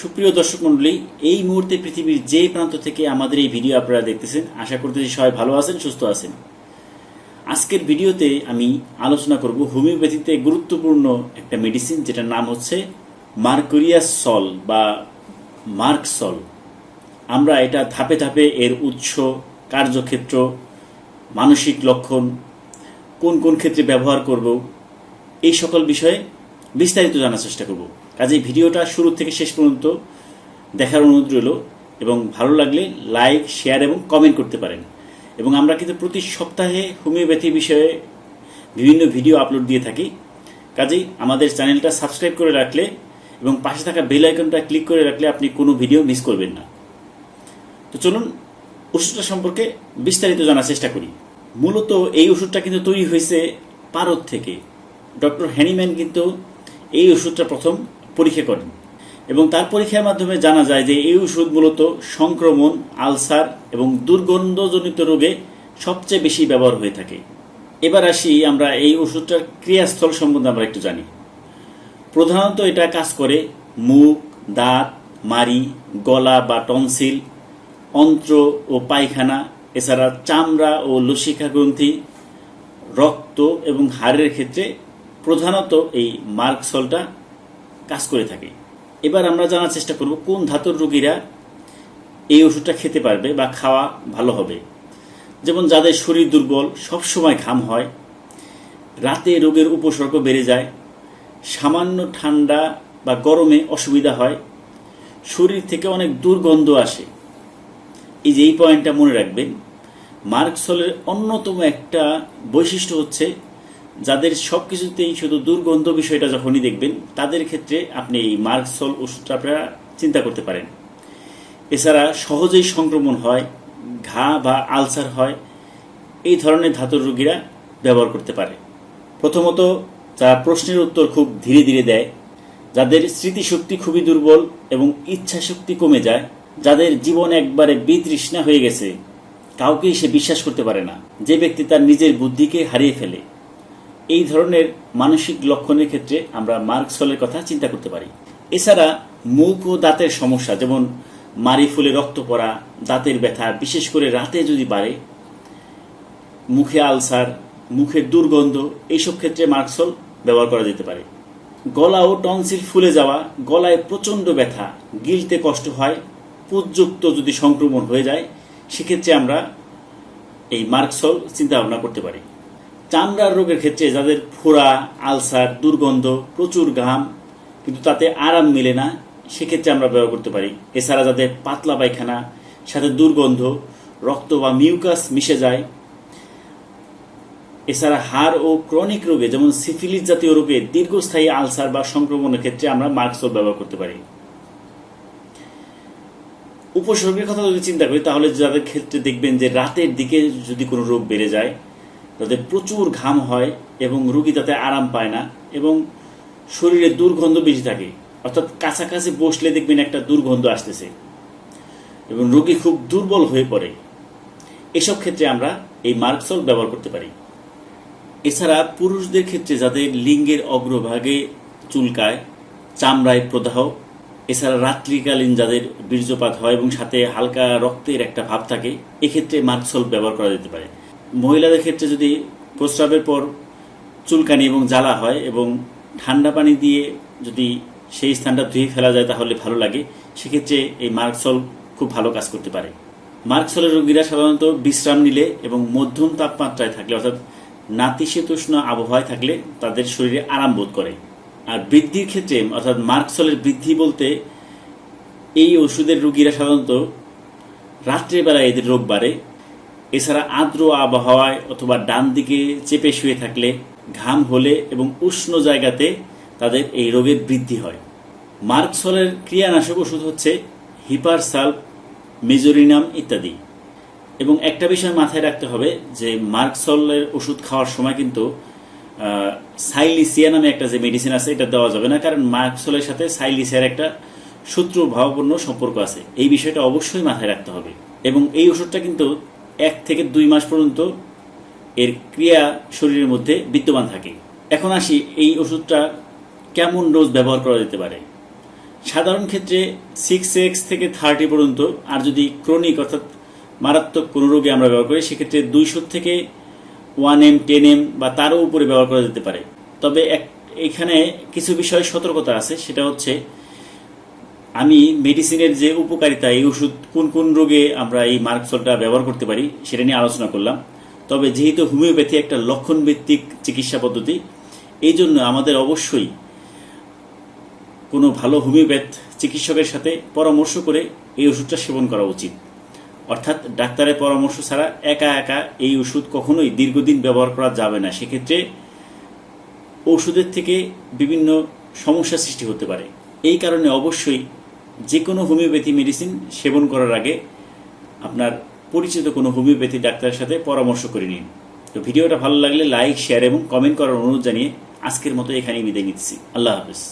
সুপ্রিয় দর্শক মন্ডলী এই মুহূর্তে পৃথিবীর যে প্রান্ত থেকে আমাদের এই ভিডিও আপনারা দেখতেছেন, আশা করতেছি সবাই ভালো আছেন, সুস্থ আছেন। আজকের ভিডিওতে আমি আলোচনা করব হোমিওপ্যাথিতে গুরুত্বপূর্ণ একটা মেডিসিন যেটার নাম হচ্ছে মার্কুরিয়াস সল বা মার্ক সল। আমরা এটা ধাপে ধাপে এর উৎস, কার্যক্ষেত্র, মানসিক লক্ষণ, কোন কোন ক্ষেত্রে ব্যবহার করব, এই সকল বিষয়ে বিস্তারিত জানার চেষ্টা করব। কাজে ভিডিওটা শুরু থেকে শেষ পর্যন্ত দেখার অনুরোধ রইল এবং ভালো লাগলে লাইক, শেয়ার এবং কমেন্ট করতে পারেন। এবং আমরা কিন্তু প্রতি সপ্তাহে হোমিওপ্যাথি বিষয়ে বিভিন্ন ভিডিও আপলোড দিয়ে থাকি। কাজেই আমাদের চ্যানেলটা সাবস্ক্রাইব করে রাখলে এবং পাশে থাকা বেল আইকনটা ক্লিক করে রাখলে আপনি কোনো ভিডিও মিস করবেন না। তো চলুন ওষুধটা সম্পর্কে বিস্তারিত জানার চেষ্টা করি। মূলত এই ওষুধটা কিন্তু তৈরি হয়েছে পারদ থেকে। ডক্টর হ্যানিম্যান কিন্তু এই ওষুধটা প্রথম পরীক্ষা করেন। এবং তার পরীক্ষার মাধ্যমে জানা যায় যে এই ওষুধ মূলত সংক্রমণ, আলসার এবং দুর্গন্ধজনিত রোগে সবচেয়ে বেশি ব্যবহার হয়ে থাকে। এবার আসি আমরা এই ওষুধটার ক্রিয়াস্থল সম্বন্ধে আমরা একটু জানি। প্রধানত এটা কাজ করে মুখ, দাঁত, মাড়ি, গলা বা টনসিল, অন্ত্র ও পায়খানা, এছাড়া চামড়া ও লসিকা গ্রন্থি রক্ত এবং হাড়ের ক্ষেত্রে প্রধানত এই মার্কসলটা কাজ করে থাকে। এবার আমরা জানার চেষ্টা করব কোন ধাতুর রোগীরা এই ওষুধটা খেতে পারবে বা খাওয়া ভালো হবে। যেমন যাদের শরীর দুর্বল, সবসময় ঘাম হয়, রাতে রোগের উপসর্গ বেড়ে যায়, সামান্য ঠান্ডা বা গরমে অসুবিধা হয়, শরীর থেকে অনেক দুর্গন্ধ আসে। এই যে এই পয়েন্টটা মনে রাখবেন মার্কসলের অন্যতম একটা বৈশিষ্ট্য হচ্ছে যাদের সব কিছুতেই শুধু দুর্গন্ধ বিষয়টা যখনই দেখবেন, তাদের ক্ষেত্রে আপনি এই মার্কসল ওষুধটা আপনারা চিন্তা করতে পারেন। এছাড়া সহজেই সংক্রমণ হয়, ঘা বা আলসার হয়, এই ধরনের ধাতুর রোগীরা ব্যবহার করতে পারে। প্রথমত যারা প্রশ্নের উত্তর খুব ধীরে ধীরে দেয়। যাদের স্মৃতিশক্তি খুবই দুর্বল এবং ইচ্ছা শক্তি কমে যায়, যাদের জীবন একবারে বিতৃষ্ণা হয়ে গেছে, কাউকেই সে বিশ্বাস করতে পারে না। যে ব্যক্তি তার নিজের বুদ্ধিকে হারিয়ে ফেলে। এই ধরনের মানসিক লক্ষণের ক্ষেত্রে আমরা মার্কসলের কথা চিন্তা করতে পারি। এছাড়া মুখ ও দাঁতের সমস্যা, যেমন মারি ফুলে রক্ত পড়া, দাঁতের ব্যথা, বিশেষ করে রাতে যদি বাড়ে, মুখে আলসার, মুখের দুর্গন্ধ, এইসব ক্ষেত্রে মার্কসল ব্যবহার করা যেতে পারে। গলা ও টনসিল ফুলে যাওয়া, গলায় প্রচণ্ড ব্যথা, গিলতে কষ্ট হয় পুজযুক্ত যদি সংক্রমণ হয়ে যায়, সেক্ষেত্রে আমরা এই মার্কসল চিন্তা ভাবনা করতে পারি। চামড়ার রোগের ক্ষেত্রে যাদের ফোড়া, আলসার, দুর্গন্ধ, প্রচুর ঘাম, কিন্তু তাতে আরাম মিলে না, সেক্ষেত্রে আমরা ব্যবহার করতে পারি। এছাড়া যাদের পাতলা পায়খানা, সাথে দুর্গন্ধ, রক্ত বা মিউকাস মিশে যায়, এছাড়া হাড় ও ক্রনিক রোগে, যেমন সিফিলিস জাতীয় রোগে দীর্ঘস্থায়ী আলসার বা সংক্রমণের ক্ষেত্রে আমরা মার্কসল ব্যবহার করতে পারি। উপসর্গের কথা যদি চিন্তা করি, তাহলে যাদের ক্ষেত্রে দেখবেন যে রাতের দিকে যদি কোনো রোগ বেড়ে যায় তাদের প্রচুর ঘাম হয় এবং রুগী তাতে আরাম পায় না এবং শরীরে দুর্গন্ধ বেশি থাকে। অর্থাৎ কাছাকাছি বসলে দেখবেন একটা দুর্গন্ধ আসতেছে এবং রোগী খুব দুর্বল হয়ে পড়ে। এসব ক্ষেত্রে আমরা এই মার্কসল ব্যবহার করতে পারি। এছাড়া পুরুষদের ক্ষেত্রে যাদের লিঙ্গের অগ্রভাগে চুলকায়, চামড়ায় প্রদাহ, এছাড়া রাত্রিকালীন যাদের বীর্যপাত হয় এবং সাথে হালকা রক্তের একটা ভাব থাকে, এক্ষেত্রে মার্কসল ব্যবহার করা যেতে পারে। মহিলাদের ক্ষেত্রে যদি প্রস্রাবের পর চুলকানি এবং জ্বালা হয় এবং ঠান্ডা পানি দিয়ে যদি সেই স্থানটা ধুয়ে ফেলা যায় তাহলে ভালো লাগে, সেক্ষেত্রে এই মার্কসল খুব ভালো কাজ করতে পারে। মার্কসলের রোগীরা সাধারণত বিশ্রাম নিলে এবং মধ্যম তাপমাত্রায় থাকলে, অর্থাৎ নাতিশীতোষ্ণ আবহাওয়ায় থাকলে তাদের শরীরে আরাম বোধ করে। আর বৃদ্ধির ক্ষেত্রে, অর্থাৎ মার্কসলের বৃদ্ধি বলতে এই ওষুধের রোগীরা সাধারণত রাত্রেবেলায় এদের রোগ বাড়ে এছাড়া আর্দ্র আবহাওয়ায় অথবা ডান দিকে চেপে শুয়ে থাকলে ঘাম হলে এবং উষ্ণ জায়গাতে তাদের এই রোগের বৃদ্ধি হয়। মার্কসলের ক্রিয়ানাশক ওষুধ হচ্ছে হিপারসাল মেজোরিনাম ইত্যাদি। এবং একটা বিষয় মাথায় রাখতে হবে যে মার্কসলের ওষুধ খাওয়ার সময় কিন্তু সাইলিসিয়া নামে একটা যে মেডিসিন আছে, এটা দেওয়া যাবে না। কারণ মার্কসলের সাথে সাইলিসিয়ার একটা সূত্র ভাবপূর্ণ সম্পর্ক আছে। এই বিষয়টা অবশ্যই মাথায় রাখতে হবে। এবং এই ওষুধটা কিন্তু এক থেকে দুই মাস পর্যন্ত এর ক্রিয়া শরীরের মধ্যে বিদ্যমান থাকে। এখন আসি এই ওষুধটা কেমন ডোজ ব্যবহার করা যেতে পারে? সাধারণ ক্ষেত্রে সিক্স এক্স থেকে থার্টি পর্যন্ত, আর যদি ক্রনিক অর্থাৎ মারাত্মক কোনো রোগে আমরা ব্যবহার করি, সেক্ষেত্রে দুইশো থেকে ওয়ান এম টেন এম বা তারও উপরে ব্যবহার করা যেতে পারে। তবে এক এখানে কিছু বিষয়ে সতর্কতা আছে, সেটা হচ্ছে আমি মেডিসিনের যে উপকারিতা, এই ওষুধ কোন কোন রোগে আমরা এই মার্কসলটা ব্যবহার করতে পারি, সেটা নিয়ে আলোচনা করলাম। তবে যেহেতু হোমিওপ্যাথি একটা লক্ষণ ভিত্তিক চিকিৎসা পদ্ধতি, এই জন্য আমাদের অবশ্যই কোনো ভালো হোমিওপ্যাথ চিকিৎসকের সাথে পরামর্শ করে এই ওষুধটা সেবন করা উচিত। অর্থাৎ ডাক্তারের পরামর্শ ছাড়া একা একা এই ওষুধ কখনোই দীর্ঘদিন ব্যবহার করা যাবে না। সেক্ষেত্রে ওষুধের থেকে বিভিন্ন সমস্যা সৃষ্টি হতে পারে। এই কারণে অবশ্যই যে কোনো হোমিওপ্যাথি মেডিসিন সেবন করার আগে আপনার পরিচিত কোনো হোমিওপ্যাথি ডাক্তারের সাথে পরামর্শ করে নিন। তো ভিডিওটা ভালো লাগলে লাইক শেয়ার এবং কমেন্ট করার অনুরোধ জানিয়ে আজকের মতো এখানেই বিদায় নিচ্ছি। আল্লাহ হাফিজ।